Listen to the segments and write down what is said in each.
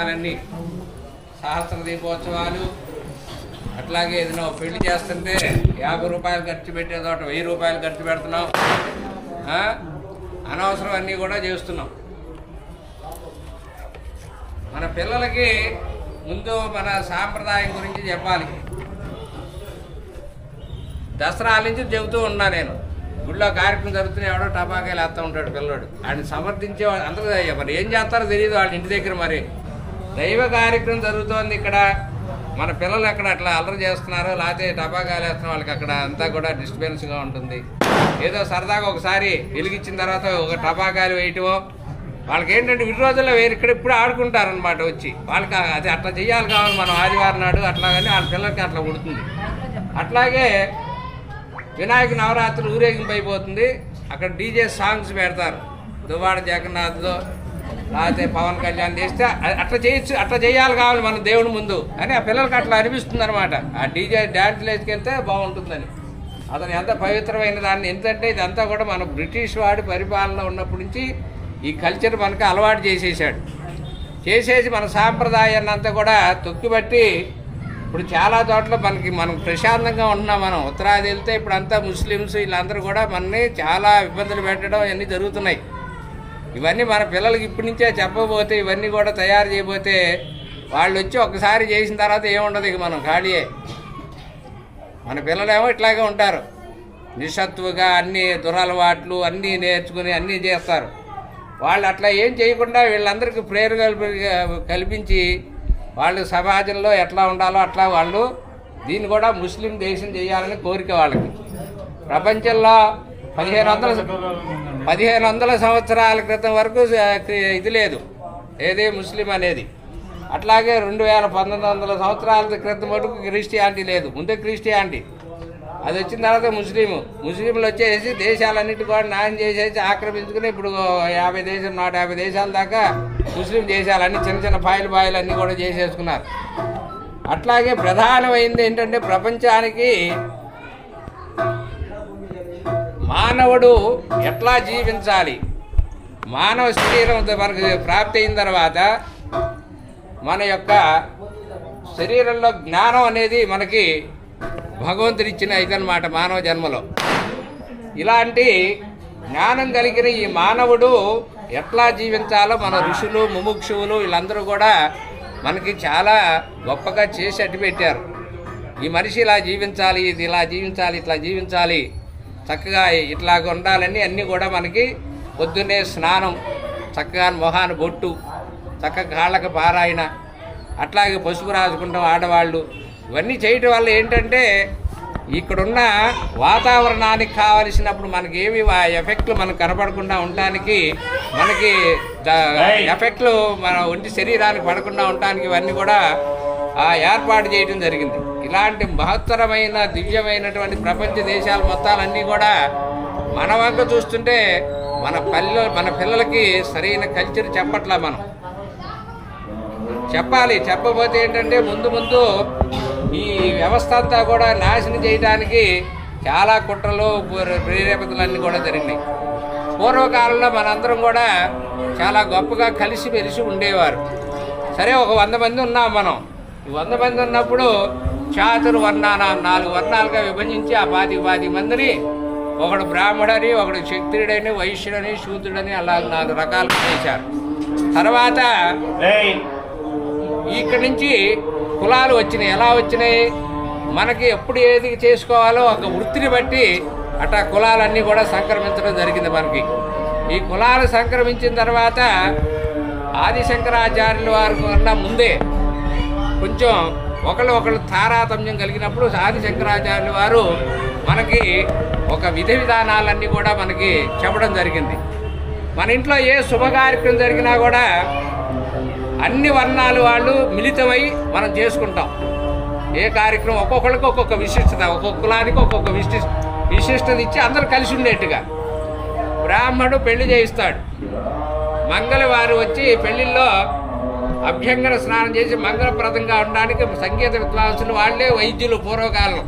అన్ని సహస్ర దీపోత్సవాలు అట్లాగే ఏదైనా పెళ్ళి చేస్తుంటే యాభై రూపాయలు ఖర్చు పెట్టే చోట వెయ్యి రూపాయలు ఖర్చు పెడుతున్నాం. అనవసరం అన్నీ కూడా చేస్తున్నాం. మన పిల్లలకి ముందు మన సాంప్రదాయం గురించి చెప్పాలి. దసరా నుంచి చెబుతూ ఉన్నా నేను. గుళ్ళో కార్యక్రమం జరుగుతున్న ఎవడో టపాకాయలు వేస్తూ ఉంటాడు పిల్లడు. ఆయన సమర్థించే వాళ్ళు అందరూ మరి ఏం చేస్తారో తెలియదు వాళ్ళ ఇంటి దగ్గర మరి. దైవ కార్యక్రమం జరుగుతోంది ఇక్కడ. మన పిల్లలు అక్కడ అట్లా అల్లరి చేస్తున్నారు లేకపోతే టపాకాలు వేస్తున్న వాళ్ళకి అక్కడ అంతా కూడా డిస్టర్బెన్స్గా ఉంటుంది. ఏదో సరదాగా ఒకసారి వెలిగించిన తర్వాత ఒక టపాకాయలు వేయటమో వాళ్ళకి ఏంటంటే ఇన్ని రోజుల్లో వేరు ఇక్కడ ఇప్పుడు ఆడుకుంటారనమాట వచ్చి. వాళ్ళకి అది అట్లా చేయాలి కావాలి మనం ఆదివారం నాడు అట్లా కానీ వాళ్ళ పిల్లలకి అట్లా ఉడుతుంది అట్లాగే వినాయక నవరాత్రులు ఊరేగింపు అయిపోతుంది. అక్కడ డీజే సాంగ్స్ పెడతారు. దువ్వాడ జగన్నాథ్లో లేకపోతే పవన్ కళ్యాణ్ చేస్తే అట్లా చేయొచ్చు అట్లా చేయాలి కావాలి మన దేవుని ముందు అని ఆ పిల్లలకి అట్లా అనిపిస్తుంది అనమాట ఆ డీజే డ్యాన్స్ వేసుకెళ్తే బాగుంటుందని. అతను ఎంత పవిత్రమైన దాన్ని ఎందుకంటే ఇదంతా కూడా మన బ్రిటిష్ వాడి పరిపాలన ఉన్నప్పటి నుంచి ఈ కల్చర్ మనకి అలవాటు చేసేసాడు. చేసేసి మన సాంప్రదాయాన్ని అంతా కూడా తొక్కిబట్టి ఇప్పుడు చాలా చోట్ల మనకి మనం ప్రశాంతంగా ఉంటున్నాం మనం. ఉత్తరాది వెళ్తే ఇప్పుడు అంతా ముస్లిమ్స్ వీళ్ళందరూ కూడా మనని చాలా ఇబ్బందులు పెట్టడం ఇవన్నీ జరుగుతున్నాయి. ఇవన్నీ మన పిల్లలకి ఇప్పటి నుంచే చెప్పబోతే ఇవన్నీ కూడా తయారు చేయబోతే వాళ్ళు వచ్చి ఒకసారి చేసిన తర్వాత ఏముండదు ఇక మనం ఖాళీయే. మన పిల్లలేమో ఇట్లాగే ఉంటారు. నిస్సత్తుగా అన్ని దురలవాట్లు అన్నీ నేర్చుకుని అన్నీ చేస్తారు. వాళ్ళు అట్లా ఏం చేయకుండా వీళ్ళందరికీ ప్రేర కల్పించి వాళ్ళు సమాజంలో ఎట్లా ఉండాలో అట్లా వాళ్ళు దీన్ని కూడా ముస్లిం దేశం చేయాలని కోరిక వాళ్ళకి. ప్రపంచంలో పదిహేను వందల పదిహేను వందల సంవత్సరాల క్రితం వరకు ఇది లేదు. ఏది ముస్లిం అనేది. అట్లాగే రెండు వేల పంతొమ్మిది వందల సంవత్సరాల క్రితం వరకు క్రిస్టియానిటీ లేదు. ముందే క్రిస్టియానిటీ. అది వచ్చిన తర్వాత ముస్లిము. ముస్లింలు వచ్చేసి దేశాలన్నిటి కూడా నాశనం చేసేసి ఆక్రమించుకుని ఇప్పుడు యాభై దేశం నూట యాభై దేశాల దాకా ముస్లిం దేశాలన్నీ చిన్న చిన్న పాయలు బాయిలు అన్నీ కూడా చేసేసుకున్నారు. అట్లాగే ప్రధానమైంది ఏంటంటే ప్రపంచానికి మానవుడు ఎట్లా జీవించాలి? మానవ శరీరం మనకు ప్రాప్తి అయిన తర్వాత మన యొక్క శరీరంలో జ్ఞానం అనేది మనకి భగవంతుడు ఇచ్చిన ఇదనమాట మానవ జన్మలో. ఇలాంటి జ్ఞానం కలిగిన ఈ మానవుడు ఎట్లా జీవించాలో మన ఋషులు ముముక్షువులు వీళ్ళందరూ కూడా మనకి చాలా గొప్పగా చేసి అట్టి పెట్టారు ఈ మనిషి ఇలా జీవించాలి ఇది ఇలా జీవించాలి ఇట్లా జీవించాలి చక్కగా ఇట్లాగ ఉండాలని అన్నీ కూడా మనకి పొద్దున్నే స్నానం చక్కగా మొహాన బొట్టు చక్కగా కాళ్ళకి పారాయణ అట్లాగే పసుపు రాసుకుంటాం ఆడవాళ్ళు. ఇవన్నీ చేయటం వల్ల ఏంటంటే ఇక్కడున్న వాతావరణానికి కావలసినప్పుడు మనకి ఏమి ఆ ఎఫెక్ట్లు మనకు కనపడకుండా ఉండడానికి మనకి ఎఫెక్ట్లు మన ఒంటి శరీరానికి పడకుండా ఉండడానికి ఇవన్నీ కూడా ఆ ఏర్పాటు చేయడం జరిగింది. ఇలాంటి మహత్తరమైన దివ్యమైనటువంటి ప్రపంచ దేశాల మొత్తాలన్నీ కూడా మన వంక చూస్తుంటే మన పల్లె మన పిల్లలకి సరైన కల్చర్ చెప్పట్లా మనం. చెప్పాలి. చెప్పబోతే ఏంటంటే ముందు ముందు ఈ వ్యవస్థ అంతా కూడా నాశనం చేయడానికి చాలా కుట్రలు ప్రే- కూడా జరిగినాయి. పూర్వకాలంలో మనందరం కూడా చాలా గొప్పగా కలిసి మెలిసి ఉండేవారు. సరే ఒక వంద మంది ఉన్నాం మనం. ఈ వంద మంది ఉన్నప్పుడు చాతుర్ వర్ణాన నాలుగు వర్ణాలుగా విభజించి ఆ పాతి పాతి మందిని ఒకడు బ్రాహ్మడని ఒకడు క్షత్రియుడని వైశ్యుడని శూద్రుడని అలా నాలుగు రకాలుగా చేశారు. తర్వాత ఇక్కడి నుంచి కులాలు వచ్చినాయి. ఎలా వచ్చినాయి? మనకి ఎప్పుడు ఏది చేసుకోవాలో ఒక వృత్తిని బట్టి అట్లా కులాలన్నీ కూడా సంక్రమించడం జరిగింది మనకి. ఈ కులాలు సంక్రమించిన తర్వాత ఆదిశంకరాచార్యుల వారి కన్నా ముందే కొంచెం ఒకళ్ళు ఒకళ్ళు తారాతమ్యం కలిగినప్పుడు ఆదిశంకరాచార్యుల వారు మనకి ఒక విధి విధానాలన్నీ కూడా మనకి చెప్పడం జరిగింది. మన ఇంట్లో ఏ శుభ కార్యక్రమం జరిగినా కూడా అన్ని వర్ణాలు వాళ్ళు మిళితమై మనం చేసుకుంటాం. ఏ కార్యక్రమం ఒక్కొక్కరికి ఒక్కొక్క విశిష్టత ఒక్కొక్క కులానికి ఒక్కొక్క విశి విశిష్టత ఇచ్చి అందరూ కలిసి ఉండేట్టుగా. బ్రాహ్మడు పెళ్ళి చేయిస్తాడు. మంగళవారు వచ్చి పెళ్ళిలో అభ్యంగన స్నానం చేసి మంగళప్రదంగా ఉండడానికి సంగీత విద్వాంసులు వాళ్ళే వైద్యులు పూర్వకాలం.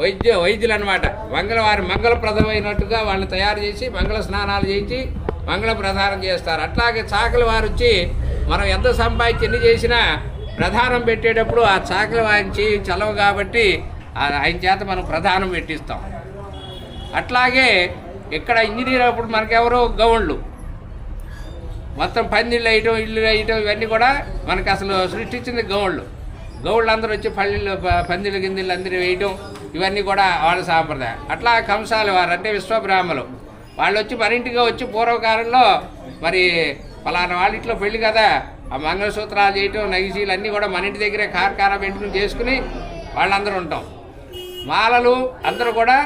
వైద్య వైద్యులు అనమాట మంగళవారి మంగళప్రదమైనట్టుగా వాళ్ళని తయారు చేసి మంగళ స్నానాలు చేయించి మంగళ ప్రదానం చేస్తారు. అట్లాగే చాకలి వారు వచ్చి మనం ఎంత సంపాదించి ఎన్ని చేసినా ప్రధానం పెట్టేటప్పుడు ఆ చాకలి వాయించి చలవు కాబట్టి ఆయన చేత మనం ప్రధానం పెట్టిస్తాం. అట్లాగే ఇక్కడ ఇంజనీర్ అప్పుడు మనకెవరో గౌండ్లు మొత్తం పందిళ్ళు వేయటం ఇల్లు వేయటం ఇవన్నీ కూడా మనకు అసలు సృష్టించింది గౌళ్ళు. గౌళ్ళు అందరూ వచ్చి పల్లెళ్ళు పందిళ్ళు గిందిళ్ళు అందరూ వేయటం ఇవన్నీ కూడా వాళ్ళ సాంప్రదాయం. అట్లా కంసాలి వారు అంటే విశ్వబ్రాహ్మలు. వాళ్ళు వచ్చి మన ఇంటికి వచ్చి పూర్వకాలంలో మరి ఫలానా వాళ్ళ ఇంట్లో పెళ్ళి కదా ఆ మంగళసూత్రాలు చేయటం నగిసీలు అన్నీ కూడా మన ఇంటి దగ్గరే కార్కారం పెట్టుకుని చేసుకుని వాళ్ళందరూ ఉంటాం. మాలలు అందరూ కూడా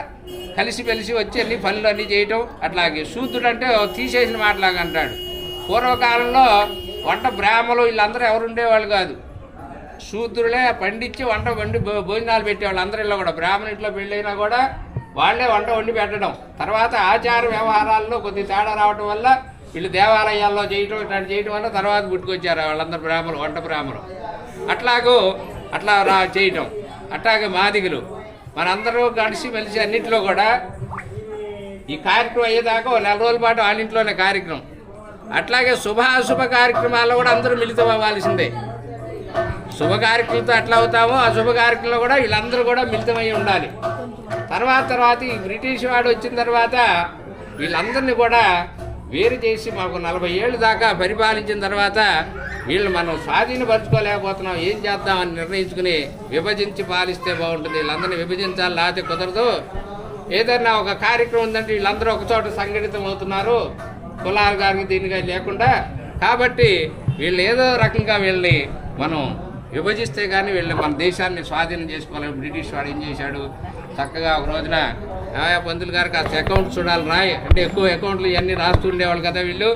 కలిసి పెలిసి వచ్చి అన్ని పనులు అన్నీ చేయటం అట్లాగే శూద్రుడు అంటే తీసేసిన మాటలాగా అంటాడు. పూర్వకాలంలో వంట బ్రాహ్మలు వీళ్ళందరూ ఎవరు ఉండేవాళ్ళు కాదు. శూద్రులే పండించి వంట వండి భోజనాలు పెట్టేవాళ్ళు అందరిలో కూడా. బ్రాహ్మణ ఇంట్లో పెళ్ళైనా కూడా వాళ్ళే వంట వండి పెట్టడం. తర్వాత ఆచార వ్యవహారాల్లో కొద్ది తేడా రావడం వల్ల వీళ్ళు దేవాలయాల్లో చేయటం ఇట్లాంటి చేయటం వల్ల తర్వాత పుట్టుకొచ్చారు వాళ్ళందరూ బ్రాహ్మణులు వంట బ్రాహ్మణులు అట్లాగూ అట్లా రా చేయటం. అట్లాగే మాదిగులు. మనందరూ కలిసి మెలిసి అన్నింటిలో కూడా ఈ కార్యక్రమం అయ్యేదాకా నెల రోజుల పాటు వాళ్ళ ఇంట్లోనే కార్యక్రమం. అట్లాగే శుభాశుభ కార్యక్రమాల్లో కూడా అందరూ మిళితం అవ్వాల్సిందే. శుభ కార్యక్రమంతో ఎట్లా అవుతామో ఆ శుభ కార్యక్రమంలో కూడా వీళ్ళందరూ కూడా మిళితమై ఉండాలి. తర్వాత తర్వాత ఈ బ్రిటిష్ వాడు వచ్చిన తర్వాత వీళ్ళందరినీ కూడా వేరు చేసి మాకు నలభై ఏళ్ళు దాకా పరిపాలించిన తర్వాత వీళ్ళు మనం స్వాధీనపరచుకోలేకపోతున్నాం ఏం చేద్దామని నిర్ణయించుకుని విభజించి పాలిస్తే బాగుంటుంది. వీళ్ళందరినీ విభజించాలి లేకపోతే కుదరదు. ఏదైనా ఒక కార్యక్రమం ఉందంటే వీళ్ళందరూ ఒక చోట సంఘటితం అవుతున్నారు కులాలు గారికి దీనిగా లేకుండా కాబట్టి వీళ్ళు ఏదో రకంగా వీళ్ళని మనం విభజిస్తే కానీ వీళ్ళు మన దేశాన్ని స్వాధీనం చేసుకోవాలి. బ్రిటిష్ వాడు ఏం చేశాడు? చక్కగా ఒక రోజున పంతులు గారు కాస్త అకౌంట్ చూడాలి రాయ్ అంటే ఎక్కువ అకౌంట్లు ఇవన్నీ రాస్తుండేవాళ్ళు కదా వీళ్ళు.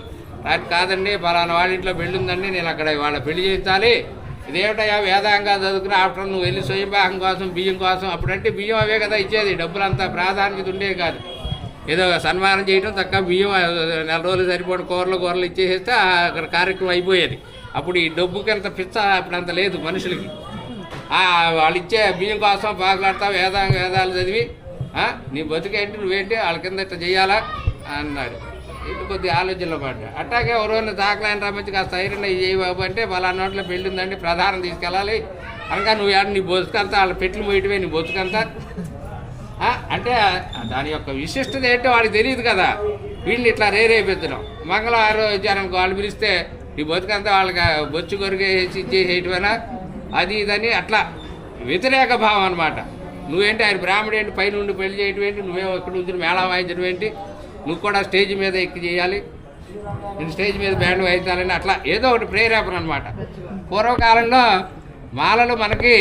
నాకు కాదండి పలానా వాళ్ళ ఇంట్లో పెళ్ళి ఉందండి నేను అక్కడ వాళ్ళ పెళ్ళి చేయించాలి. ఇదేమిటయా వేదాంగా చదువుకుని ఆఫ్టర్ నువ్వు వెళ్ళి స్వయంభాగం కోసం బియ్యం కోసం అప్పుడంటే బియ్యం అవే కదా ఇచ్చేది. డబ్బులంతా ప్రాధాన్యత ఉండేవి కాదు. ఏదో సన్మానం చేయడం తక్కువ బియ్యం నెల రోజులు సరిపోయిన కూరలు కూరలు ఇచ్చేసేస్తే అక్కడ కార్యక్రమం అయిపోయేది. అప్పుడు ఈ డబ్బుకి అంత పిచ్చ అప్పుడు అంత లేదు మనుషులకి. వాళ్ళు ఇచ్చే బియ్యం కోసం పాకులాడతా వేదాంగ వేదాలు చదివి నీ బతుకేంటి నువ్వేంటి వాళ్ళ కింద ఇట్లా చేయాలా అన్నాడు. ఇటు కొద్ది ఆలోచనలో పడ్డాడు అట్టాగే ఒక దాఖలైన రమ్మించి కాస్త ఐరన్ చేయి బాబు అంటే పలానా నోట్లో పెళ్ళి ఉందండి ప్రధానం తీసుకెళ్ళాలి. అనగా నువ్వు ఏడ నీ బతుకంతా వాళ్ళ పెట్లు పోయటమే నీ బతుకంతా అంటే దాని యొక్క విశిష్టత ఏంటో వాడికి తెలియదు కదా. వీళ్ళు ఇట్లా రేరేపెత్తడం మంగళవారం వచ్చారనుకో వాళ్ళు పిలిస్తే ఈ బతుకంతా వాళ్ళకి బొచ్చు కొరికేసి ఇచ్చేసేయటమేనా అది ఇదని అట్లా వ్యతిరేక భావం అనమాట నువ్వేంటి ఆయన బ్రాహ్మడు ఏంటి? పైన ఉండి పెళ్ళి చేయటం ఏంటి? నువ్వేమో ఇక్కడ ఉంచుని మేళా వాయించడం ఏంటి? నువ్వు కూడా స్టేజ్ మీద ఎక్కి చేయాలి. నేను స్టేజ్ మీద బ్యాండ్ వాయించాలని అట్లా ఏదో ఒకటి ప్రేరేపణ అనమాట పూర్వకాలంలో మాలలు మనకి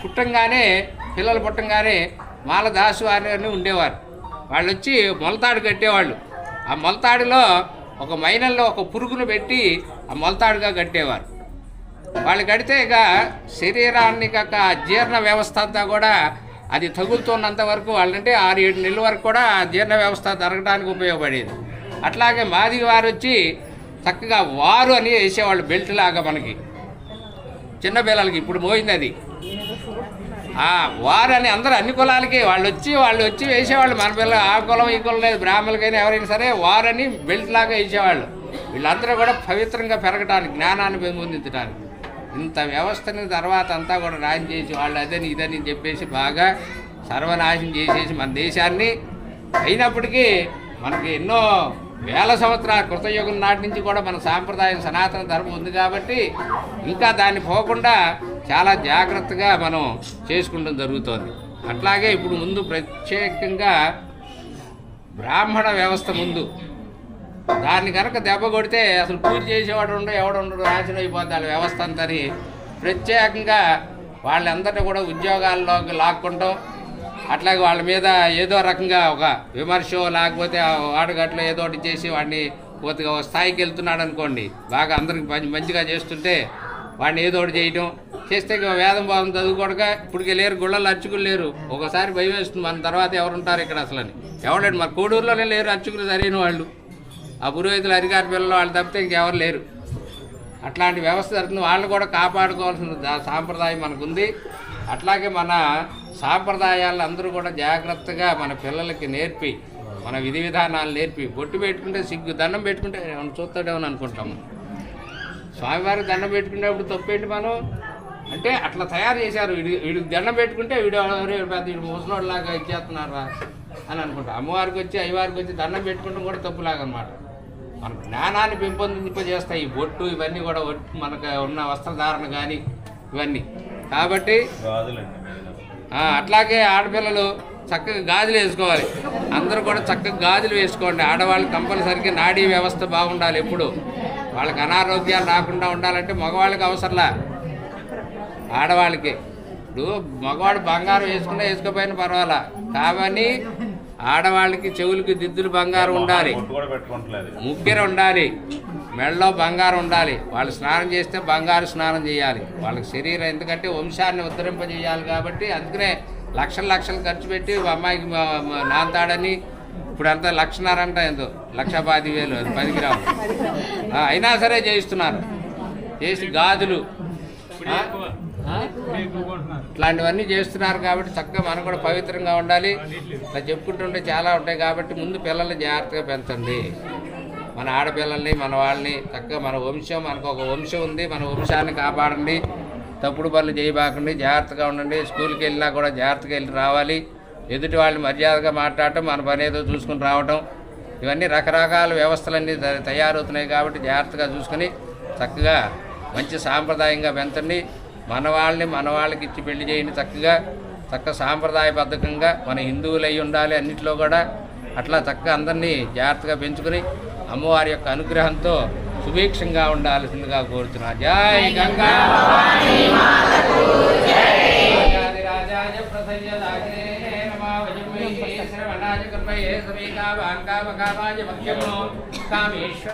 పుట్టంగానే పిల్లలు పుట్టంగానే మాల దాసు అని ఉండేవారు. వాళ్ళు వచ్చి మొలతాడు కట్టేవాళ్ళు. ఆ మొలతాడులో ఒక మైనల్లో ఒక పురుగును పెట్టి ఆ మొలతాడుగా కట్టేవారు. వాళ్ళు కడితే ఇక శరీరాన్ని కాక జీర్ణ వ్యవస్థ అంతా కూడా అది తగులుతున్నంత వరకు వాళ్ళంటే ఆరు ఏడు నెలల వరకు కూడా ఆ జీర్ణ వ్యవస్థ జరగడానికి ఉపయోగపడేది. అట్లాగే మాది వారు వచ్చి చక్కగా వారు అని వేసేవాళ్ళు బెల్ట్ లాగా మనకి. చిన్న పిల్లలకి ఇప్పుడు మోయింది అది. వారని అందరు అందరూ అన్ని కులాలకి వాళ్ళు వచ్చి వాళ్ళు వచ్చి వేసేవాళ్ళు. మన పిల్లలు ఆ కులం ఈ కులం లేదు. బ్రాహ్మణులకైనా ఎవరైనా సరే వారని బెల్ట్ లాగా వేసేవాళ్ళు. వీళ్ళందరూ కూడా పవిత్రంగా పెరగడానికి జ్ఞానాన్ని పెంపొందించడానికి ఇంత వ్యవస్థని తర్వాత అంతా కూడా రాజు చేసి వాళ్ళు అదని ఇదని చెప్పేసి బాగా సర్వనాశనం చేసేసి మన దేశాన్ని అయినప్పటికీ మనకి ఎన్నో వేల సంవత్సరాల కృతయుగం నాటి నుంచి కూడా మన సాంప్రదాయం సనాతన ధర్మం ఉంది కాబట్టి ఇంకా దాన్ని పోకుండా చాలా జాగ్రత్తగా మనం చేసుకుంటం జరుగుతోంది. అట్లాగే ఇప్పుడు ముందు ప్రత్యేకంగా బ్రాహ్మణ వ్యవస్థ ముందు. దాన్ని కనుక దెబ్బ కొడితే అసలు పూజ చేసేవాడు ఉండడు ఎవడు ఉండడు నాశనం అయిపోద్ది వాళ్ళ వ్యవస్థ అంతని ప్రత్యేకంగా వాళ్ళందరినీ కూడా ఉద్యోగాల్లోకి లాక్కుంటాం. అట్లాగే వాళ్ళ మీద ఏదో రకంగా ఒక విమర్శ లేకపోతే వాడుగట్లో ఏదో ఒకటి చేసి వాడిని కొద్దిగా ఒక స్థాయికి వెళ్తున్నాడు అనుకోండి బాగా అందరికి మంచి మంచిగా చేస్తుంటే వాడిని ఏదో ఒకటి చేయటం. చేస్తే వేదం భావం చదువుకోడక ఇప్పటికే లేరు గుళ్ళల్లో అర్చకులు లేరు. ఒకసారి భయం వేస్తుంది మన తర్వాత ఎవరుంటారు ఇక్కడ అసలు అని. ఎవడండి మన కోడూరులోనే లేరు అర్చకులు సరైన వాళ్ళు. ఆ పురోహితులు అధికారి పిల్లలు వాళ్ళు తప్పితే ఇంకెవరు లేరు. అట్లాంటి వ్యవస్థ జరుగుతుంది వాళ్ళని కూడా కాపాడుకోవాల్సిన సాంప్రదాయం మనకుంది. అట్లాగే మన సాంప్రదాయాలు అందరూ కూడా జాగ్రత్తగా మన పిల్లలకి నేర్పి మన విధి విధానాలు నేర్పి. బొట్టు పెట్టుకుంటే సిగ్గు దండం పెట్టుకుంటే ఏమన్నా చూస్తాడేమని అనుకుంటాము. స్వామివారికి దండం పెట్టుకునేప్పుడు తప్పేంటి మనం? అంటే అట్లా తయారు చేశారు. వీడి వీడికి దండం పెట్టుకుంటే వీడు పెద్ద వీడు ముసలోడ్లాగా ఇచ్చేస్తున్నారా అని అనుకుంటా. అమ్మవారికి వచ్చి అయ్యవారికి వచ్చి దండం పెట్టుకుంటాం కూడా తప్పులాగా అనమాట మన జ్ఞానాన్ని పెంపొందింపజేస్తాయి ఈ బొట్టు ఇవన్నీ కూడా మనకు ఉన్న వస్త్రధారణ కానీ ఇవన్నీ. కాబట్టి అట్లాగే ఆడపిల్లలు చక్కగా గాజులు వేసుకోవాలి. అందరూ కూడా చక్కగా గాజులు వేసుకోండి. ఆడవాళ్ళు కంపల్సరిగా నాడీ వ్యవస్థ బాగుండాలి ఎప్పుడు. వాళ్ళకి అనారోగ్యాలు రాకుండా ఉండాలంటే మగవాళ్ళకి అవసరంలా. ఆడవాళ్ళకి. ఇప్పుడు మగవాడు బంగారం వేసుకున్నా వేసుకోపోయినా పర్వాలా. కాబట్టి ఆడవాళ్ళకి చెవులకి దిద్దులు బంగారం ఉండాలి. ముగ్గురు ఉండాలి. మెడలో బంగారం ఉండాలి. వాళ్ళు స్నానం చేస్తే బంగారు స్నానం చేయాలి. వాళ్ళకి శరీరం ఎందుకంటే వంశాన్ని ఉద్ధరింపజేయాలి కాబట్టి అందుకనే లక్షలు లక్షలు ఖర్చు పెట్టి అమ్మాయికి నాంతాడని ఇప్పుడు అంతా లక్షన్నరంట ఏందో. లక్ష పాతి వేలు అది పదికి రావు ఆ, అయినా సరే చేయిస్తున్నారు. చేసి గాజులు? ఇట్లాంటివన్నీ చేస్తున్నారు కాబట్టి చక్కగా మనం కూడా పవిత్రంగా ఉండాలి. ఇట్లా చెప్పుకుంటుంటే చాలా ఉంటాయి కాబట్టి ముందు పిల్లల్ని జాగ్రత్తగా పెంచండి. మన ఆడపిల్లల్ని మన వాళ్ళని చక్కగా మన వంశం మనకు ఒక వంశం ఉంది. మన వంశాన్ని కాపాడండి. తప్పుడు పనులు చేయబాకండి. జాగ్రత్తగా ఉండండి. స్కూల్కి వెళ్ళినా కూడా జాగ్రత్తగా వెళ్ళి రావాలి. ఎదుటి వాళ్ళని మర్యాదగా మాట్లాడటం మన పని ఏదో చూసుకుని రావటం. ఇవన్నీ రకరకాల వ్యవస్థలన్నీ త- తయారవుతున్నాయి కాబట్టి జాగ్రత్తగా చూసుకొని చక్కగా మంచి సాంప్రదాయంగా పెంచండి. మన వాళ్ళని మన వాళ్ళకి ఇచ్చి పెళ్ళి చేయని చక్కగా చక్క సాంప్రదాయబద్ధకంగా మన హిందువులు అయి ఉండాలి అన్నింటిలో కూడా. అట్లా చక్కగా అందరినీ జాగ్రత్తగా పెంచుకుని అమ్మవారి యొక్క అనుగ్రహంతో సుభిక్షంగా ఉండాల్సిందిగా కోరుతున్నా. జై గంగా! శ్రవణాయ కృపయే కామేశ్వర